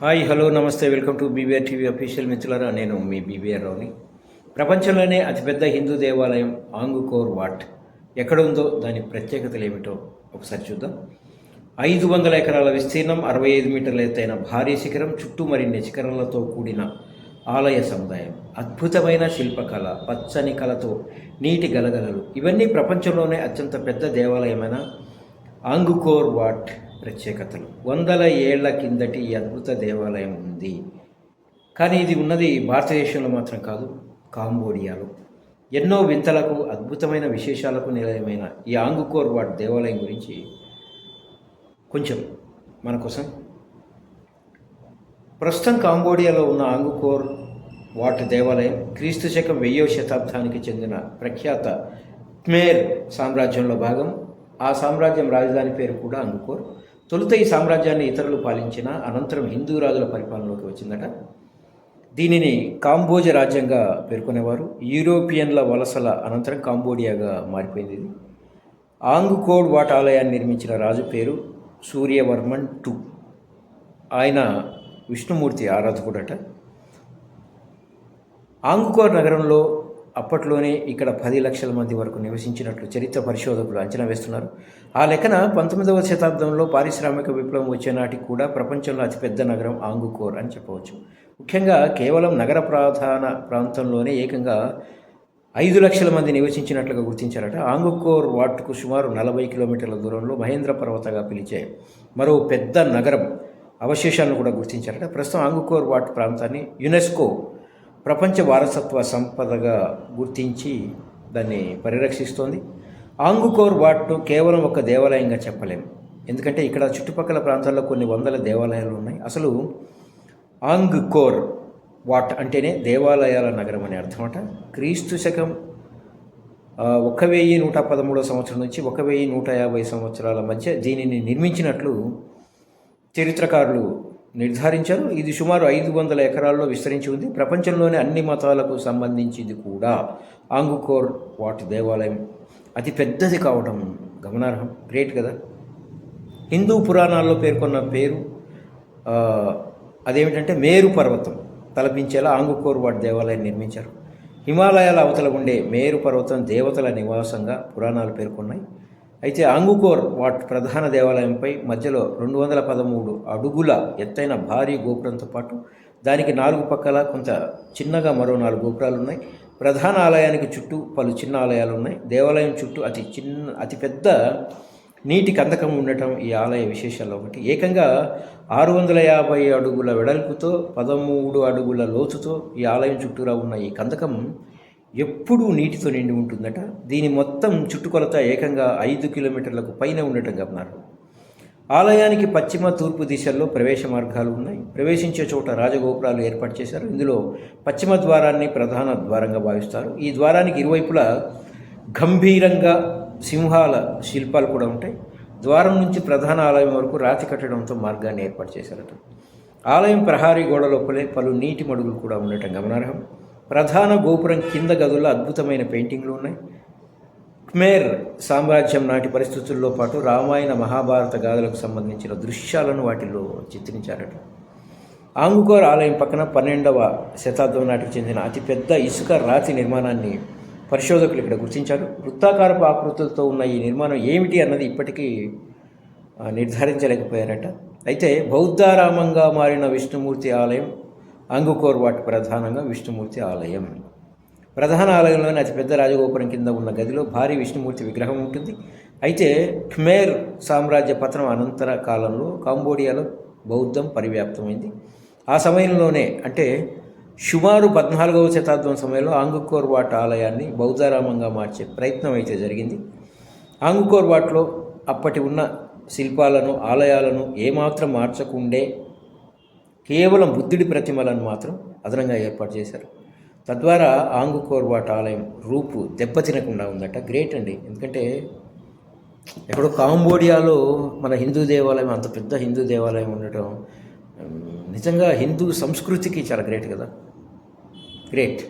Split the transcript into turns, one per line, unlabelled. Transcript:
Hi hello నమస్తే welcome to BBR TV official మిత్రులారా నేను మీ బీబీఆర్ రావుని ప్రపంచంలోనే అతిపెద్ద హిందూ దేవాలయం ఆంగుకోర్ వాట్ ఎక్కడ ఉందో దాని ప్రత్యేకతలు ఏమిటో ఒకసారి చూద్దాం. ఐదు వందల ఎకరాల విస్తీర్ణం అరవై ఐదు మీటర్ల ఎత్తైన భారీ శిఖరం చుట్టూ మరిన్ని శిఖరాలతో కూడిన ఆలయ సముదాయం. అద్భుతమైన శిల్పకళ పచ్చని కళతో నీటి గలగలలు. ఇవన్నీ ప్రపంచంలోనే అత్యంత పెద్ద దేవాలయమైన ఆంగుకోర్ వాట్ ప్రత్యేకతలు. వందల ఏళ్ళ కిందటి ఈ అద్భుత దేవాలయం ఉంది. కానీ ఇది ఉన్నది భారతదేశంలో మాత్రం కాదు కాంబోడియాలో. ఎన్నో వింతలకు అద్భుతమైన విశేషాలకు నిలయమైన ఈ ఆంగుకోర్ వాట్ దేవాలయం గురించి కొంచెం మన కోసం. ప్రస్తుతం కాంబోడియాలో ఉన్న ఆంగుకోర్ వాట్ దేవాలయం క్రీస్తు శకం వెయ్యో శతాబ్దానికి చెందిన ప్రఖ్యాత క్మేర్ సామ్రాజ్యంలో భాగం. ఆ సామ్రాజ్యం రాజధాని పేరు కూడా అంగుకోర్ తొలుత ఈ సామ్రాజ్యాన్ని ఇతరులు పాలించిన అనంతరం హిందూ రాజుల పరిపాలనలోకి వచ్చిందట. దీనిని కాంబోజ రాజ్యంగా పేర్కొనేవారు. యూరోపియన్ల వలసల అనంతరం కాంబోడియాగా మారిపోయింది ఇది. ఆంగుకోడ్ వాట్ ఆలయాన్ని నిర్మించిన రాజు పేరు సూర్యవర్మన్ టూ. ఆయన విష్ణుమూర్తి ఆరాధకుడట. ఆంగుకోర్ నగరంలో అప్పట్లోనే ఇక్కడ పది లక్షల మంది వరకు నివసించినట్లు చరిత్ర పరిశోధకులు అంచనా వేస్తున్నారు. ఆ లెక్కన పంతొమ్మిదవ శతాబ్దంలో పారిశ్రామిక విప్లవం వచ్చే నాటికి కూడా ప్రపంచంలో అతిపెద్ద నగరం ఆంగుకోర్ అని చెప్పవచ్చు. ముఖ్యంగా కేవలం నగర ప్రధాన ప్రాంతంలోనే ఏకంగా ఐదు లక్షల మంది నివసించినట్లుగా గుర్తించారట. ఆంగుకోర్ వాట్కు సుమారు నలభై కిలోమీటర్ల దూరంలో మహేంద్ర పర్వతగా పిలిచే మరో పెద్ద నగరం అవశేషాలను కూడా గుర్తించారట. ప్రస్తుతం ఆంగుకోర్ వాట్ ప్రాంతాన్ని యునెస్కో ప్రపంచ వారసత్వ సంపదగా గుర్తించి దాన్ని పరిరక్షిస్తోంది. ఆంగుకోర్ వాట్ను కేవలం ఒక దేవాలయంగా చెప్పలేము ఎందుకంటే ఇక్కడ చుట్టుపక్కల ప్రాంతాల్లో కొన్ని వందల దేవాలయాలు ఉన్నాయి. అసలు ఆంగ్కోర్ వాట్ అంటేనే దేవాలయాల నగరం అనే అర్థమట. క్రీస్తు శకం ఒక వెయ్యి నూట పదమూడవ సంవత్సరం నుంచి ఒక వెయ్యి నూట యాభై సంవత్సరాల మధ్య దీనిని నిర్మించినట్లు చరిత్రకారులు నిర్ధారించారు. ఇది సుమారు ఐదు వందల ఎకరాల్లో విస్తరించి ఉంది. ప్రపంచంలోని అన్ని మతాలకు సంబంధించింది కూడా ఆంగుకోర్ వాట్ దేవాలయం అతి పెద్దది కావడం గమనార్హం. గ్రేట్ కదా? హిందూ పురాణాల్లో పేర్కొన్న పేరు అదేమిటంటే మేరు పర్వతం. తలపించేలా ఆంగుకోర్ వాట్ దేవాలయం నిర్మించారు. హిమాలయాల అవతల ఉండే మేరు పర్వతం దేవతల నివాసంగా పురాణాలు పేర్కొన్నాయి. అయితే ఆంగుకోర్ వాట్ ప్రధాన దేవాలయంపై మధ్యలో రెండు వందల పదమూడు అడుగుల ఎత్తైన భారీ గోపురంతో పాటు దానికి నాలుగు పక్కల కొంత చిన్నగా మరో నాలుగు గోపురాలు ఉన్నాయి ప్రధాన ఆలయానికి చుట్టూ పలు చిన్న ఆలయాలు ఉన్నాయి దేవాలయం చుట్టూ అతి చిన్న అతిపెద్ద నీటి కందకం ఉండటం ఈ ఆలయ విశేషాల్లో ఒకటి. ఏకంగా ఆరు వందల యాభై అడుగుల వెడల్పుతో పదమూడు అడుగుల లోతుతో ఈ ఆలయం చుట్టూరా ఉన్న ఈ కందకం ఎప్పుడూ నీటితో నిండి ఉంటుందట. దీని మొత్తం చుట్టుకొలత ఏకంగా ఐదు కిలోమీటర్లకు పైన ఉండటం గమనారు ఆలయానికి పశ్చిమ తూర్పు దిశల్లో ప్రవేశ మార్గాలు ఉన్నాయి. ప్రవేశించే చోట రాజగోపురాలు ఏర్పాటు చేశారు. ఇందులో పశ్చిమ ద్వారాన్ని ప్రధాన ద్వారంగా భావిస్తారు. ఈ ద్వారానికి ఇరువైపులా గంభీరంగా సింహాల శిల్పాలు కూడా ఉంటాయి. ద్వారం నుంచి ప్రధాన ఆలయం వరకు రాతి కట్టడంతో మార్గాన్ని ఏర్పాటు చేశారట. ఆలయం ప్రహారీ గోడ లోపలే పలు నీటి మడుగులు కూడా ఉండటం గమనార్హం. ప్రధాన గోపురం కింద గదుల్లో అద్భుతమైన పెయింటింగ్లు ఉన్నాయి. ఖమేర్ సామ్రాజ్యం నాటి పరిస్థితుల్లో పాటు రామాయణ మహాభారత గాథలకు సంబంధించిన దృశ్యాలను వాటిలో చిత్రించారట. ఆంగుకోర్ ఆలయం పక్కన పన్నెండవ శతాబ్దం నాటికి చెందిన అతిపెద్ద ఇసుక రాతి నిర్మాణాన్ని పరిశోధకులు ఇక్కడ గుర్తించారు. వృత్తాకారపు ఆకృతులతో ఉన్న ఈ నిర్మాణం ఏమిటి అన్నది ఇప్పటికీ నిర్ధారించలేకపోయారట. అయితే బౌద్ధారామంగా మారిన విష్ణుమూర్తి ఆలయం అంగుకోర్ వాటి ప్రధానంగా విష్ణుమూర్తి ఆలయం. ప్రధాన ఆలయంలోని అతిపెద్ద రాజగోపురం కింద ఉన్న గదిలో భారీ విష్ణుమూర్తి విగ్రహం ఉంటుంది. అయితే ఖ్మేర్ సామ్రాజ్య పతనం అనంతర కాలంలో కాంబోడియాలో బౌద్ధం పరివ్యాప్తమైంది. ఆ సమయంలోనే అంటే సుమారు పద్నాలుగవ శతాబ్దం సమయంలో ఆంగుకోర్ వాట్ ఆలయాన్ని బౌద్ధారామంగా మార్చే ప్రయత్నం అయితే జరిగింది. ఆంగుకోర్ వాట్లో అప్పటి ఉన్న శిల్పాలను ఆలయాలను ఏమాత్రం మార్చకుండే కేవలం బుద్ధుడి ప్రతిమలను మాత్రం అదనంగా ఏర్పాటు చేశారు. తద్వారా ఆంగుకోర్ వాట్ ఆలయం రూపు దెబ్బతినకుండా ఉందట. గ్రేట్ అండి. ఎందుకంటే ఎక్కడో కాంబోడియాలో మన హిందూ దేవాలయం అంత పెద్ద హిందూ దేవాలయం ఉండటం నిజంగా హిందూ సంస్కృతికి చాలా గ్రేట్ కదా. గ్రేట్.